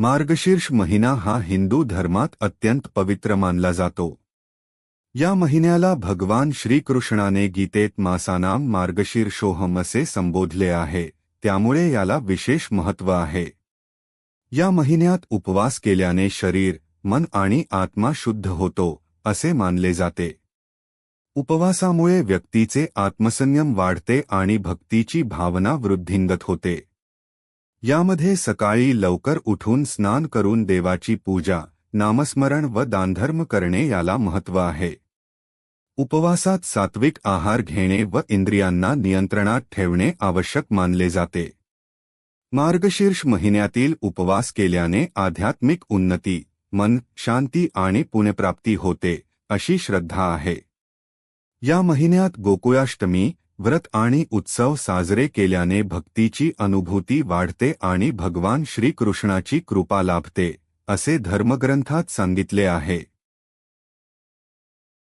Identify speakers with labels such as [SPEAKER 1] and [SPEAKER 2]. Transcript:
[SPEAKER 1] मार्गशीर्ष महिना हा हिंदू धर्मात अत्यंत पवित्र मानला जातो. या महिन्याला भगवान श्रीकृष्णाने गीतेत मासानाम मार्गशीर्षोहम असे संबोधले आहे, त्यामुळे याला विशेष महत्त्व आहे. या महिन्यात उपवास केल्याने शरीर, मन आणि आत्मा शुद्ध होतो, असे मानले जाते. उपवासामुळे व्यक्तीचे आत्मसंयम वाढते आणि भक्तीची भावना वृद्धिंगत होते. यामध्ये सकाळी लवकर उठून स्नान करून देवाची पूजा, नामस्मरण व दानधर्म करणे याला महत्त्व आहे. उपवासात सात्विक आहार घेणे व इंद्रियांना नियंत्रणात ठेवणे आवश्यक मानले जाते. मार्गशीर्ष महिन्यातील उपवास केल्याने आध्यात्मिक उन्नती, मन शांती आणि पुण्यप्राप्ती होते, अशी श्रद्धा आहे. या महिन्यात गोकुळाष्टमी व्रत आणि उत्सव साजरे केल्याने भक्तीची अनुभूती वाढते आणि भगवान श्रीकृष्णाची कृपा लाभते असे धर्मग्रंथात सांगितले आहे.